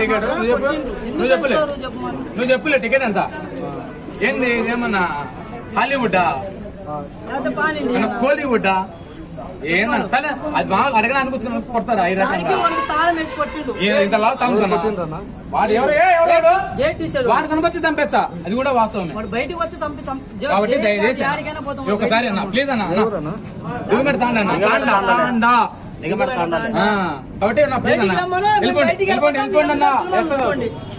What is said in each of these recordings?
Ticket నువ్వు చెప్పులే. నువ్వు చెప్పులే ticket ఎంత? ఏంది ఏమన్నా హాలీవుడ్డా? ఏమన్నా కోలీవుడ్డా? ఏందన్న సరే అది బాగా అడగడానికి వచ్చిన కొడతారా ఈ రకంగా? వాడు ఎవరు? వాడు? కనపచ్చి చంపేచ్చా అది కూడా వాస్తవమే. వాడు బయటికి వచ్చి చంపి చంపి కాబట్టి దయచేసి ఒక్కసారి అన్న ప్లీజ్ అన్న తాండ? తాండా. కాబట్టి నా వెళ్ళిపోండి వెళ్ళిపోండి వెళ్ళిపోండి అన్న.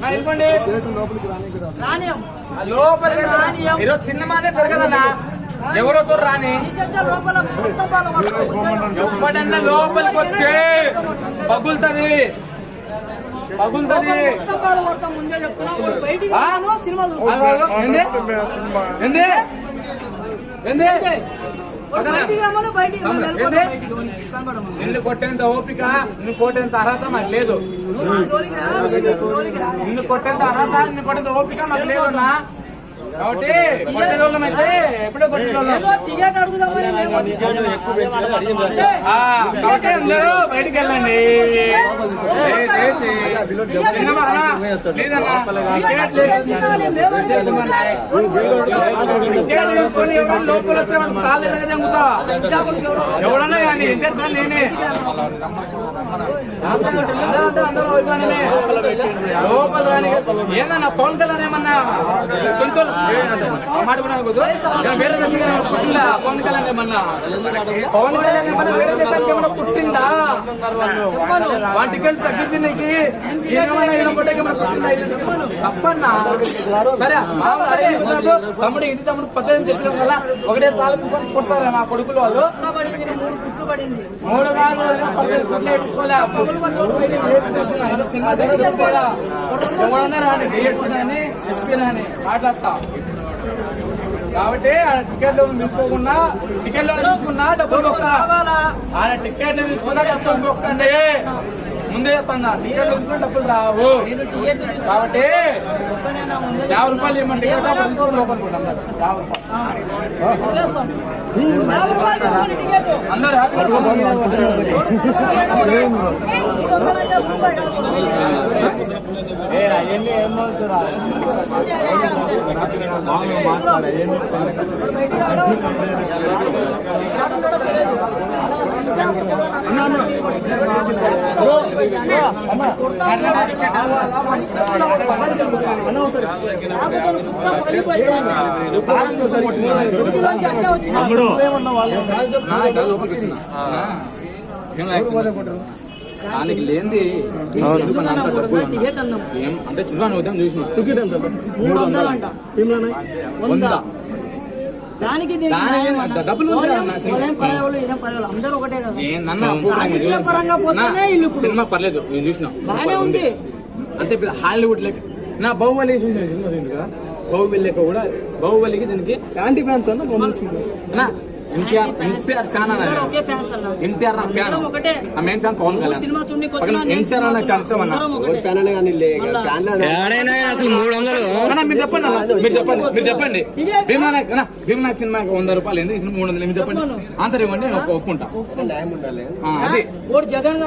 వెళ్ళిపోండి. ఈరోజు సినిమానే జరగదన్నా. ఎవరో చూడు రాని. ఎప్పుడన్నా లోపలికి వచ్చే. పగులుతుంది. పగులుతుంది. ఏంది? నిన్ను కొట్టేంత ఓపిక నిన్ను కొట్టేంత అర్హత మాకు లేదు. నిన్ను కొట్టేంత అర్హత నిన్ను కొట్టేంత ఓపిక మాకు లేదన్నా. కాబట్టి అందరూ బయటికి వెళ్ళండి లోపల కాళ్ళు ఎలాగ? ఎవడన్నా కానీ నేనే. లోపల రాని ఏదన్నా పవన్ కళ్యాణ్ ఏమన్నా కొంచెం పవన్ కళ్యాణ్ ఏమన్నా పవన్ కళ్యాణ్ ఏమన్నా వేరే దేశానికి ఏమన్నా పుట్టిందా వాటి టికెట్ తగ్గించినకి తప్పన్నా సరే తమ్ముడు ఇది తమ్ముడు పద్దెనిమిది తెచ్చడం వల్ల ఒకటే తాలూకు కొడతారా మా కొడుకులు వాళ్ళు మూడు కాదు పద్దెనిమిది ఎవడన్నా ఎస్పీలని మాట్లాడతా. కాబట్టి ఆ టికెట్లు తీసుకోకుండా టికెట్లు తీసుకున్నా డబ్బులు మొక్క ఆయన టికెట్లు తీసుకున్నా డబ్బులు మొక్కండి ముందే చెప్తాను టికెట్లు తీసుకున్నా డబ్బులు రావు. టికెట్ కాబట్టి యాభై రూపాయలు ఇవ్వమండి టికెట్ తీసుకొని పోతాం. యాభై దానికి లేనిది టికెట్ అంటే సినిమా ఉదయం చూసిన. మూడు వందలు అంట. వంద. దానికి. డబ్బులు అందరూ ఒకటే కదా. పరంగా పోతేనే ఇల్లు. సినిమా పర్లేదు నేను చూసిన. బాగానే ఉంది. అంటే ఇప్పుడు హాలీవుడ్ లెక్క. నా బాహుబలి చూసిన సినిమా చూసింది? కదా? బాహుబలి లెక్క కూడా. బాహుబలికి దీనికి యాంటీ ఫ్యాన్స్ అన్న ఎన్టీఆర్ ఎన్టీఆర్ ఫ్యాన్ ఎన్టీఆర్ నా fan. Main fan Pawan Kalyan. NTR నాకు చాలా ఇష్టం అన్న అసలు మూడు వందలు? మీరు చెప్పండి. మీరు చెప్పండి. మీరు చెప్పండి. వంద రూపాయలు ఏంది? మూడు వందలు మీరు చెప్పండి? ఆన్సర్ ఇవ్వండి నేను ఒప్పు- ఒప్పుకుంటా. అది. జగన్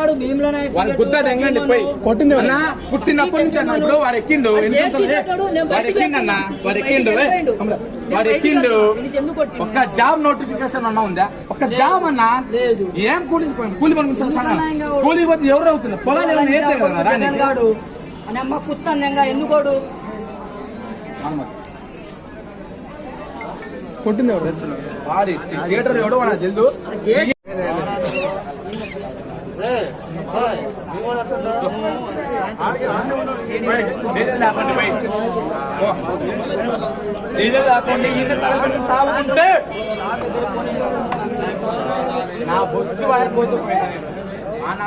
వాళ్ళు తెంగండి పోయి. కొట్టింది అన్న పుట్టినప్పటి నుంచి అన్న ఇప్పుడు వాడు ఎక్కిండు. వాడు ఎక్కిండు అన్న. వాడు ఎక్కిండు. వాడు ఎక్కిండు. నీకు కొట్టింది? ఒక్క జాబ్ నోటిఫికేషన్ అన్నా ఉందా? ఒక్క జాబ్ అన్నా? లేదు. ఏం కూలి కూలి కూలి పోతే ఎవరు అవుతుంది పొలాలు ఏమైనా ఏం చేయగలరా అని అమ్మ ఎందుకోడు? వాడి థియేటర్ ఎవడో వాడు తెలుసు. ஜெயலலிதா கொண்டு இந்த தலைவன் சாவுண்டு நான் பொத்து வாய போத்து போயிட்டேன் ஆனா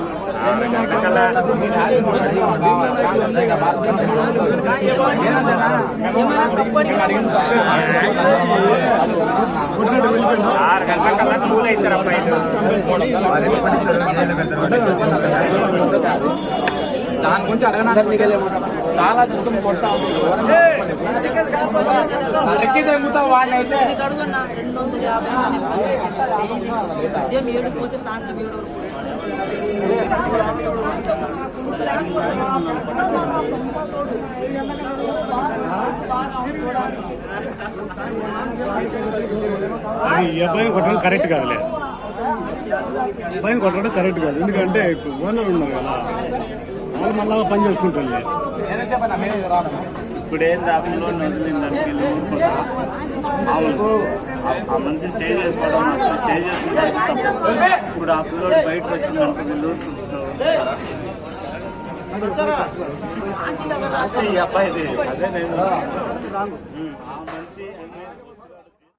ఆరు గంటల తీసుకున్నామంటావా? కూల్ దాని గురించి అడగడానికి చాలా చూసుకుని కొడతా లెక్కి తెగుతా వాడిని అయితే ఉదయం ఏడు పోతే సాయంత్రం ఏడు వరకు ఈ అబ్బాయిని కొట్టడం కరెక్ట్ కాదులే. అబ్బాయిని కొట్టడం కరెక్ట్ కాదు. ఎందుకంటే ఓనర్ ఉన్నారు కదా. వాళ్ళు మళ్ళా పని చేసుకుంటారు ఇప్పుడు ఏం దాఖలో నడిచిందంటే ఆ మనిషి సేవ్ చేసుకోవడం అసలు సేవ్ చేసుకుంటారు ఇప్పుడు ఆ పిల్లోడు బయటకు వచ్చిందంటే వీళ్ళు చూస్తున్నారు ఈ అబ్బాయిది అదే నేను. ఆ మనిషి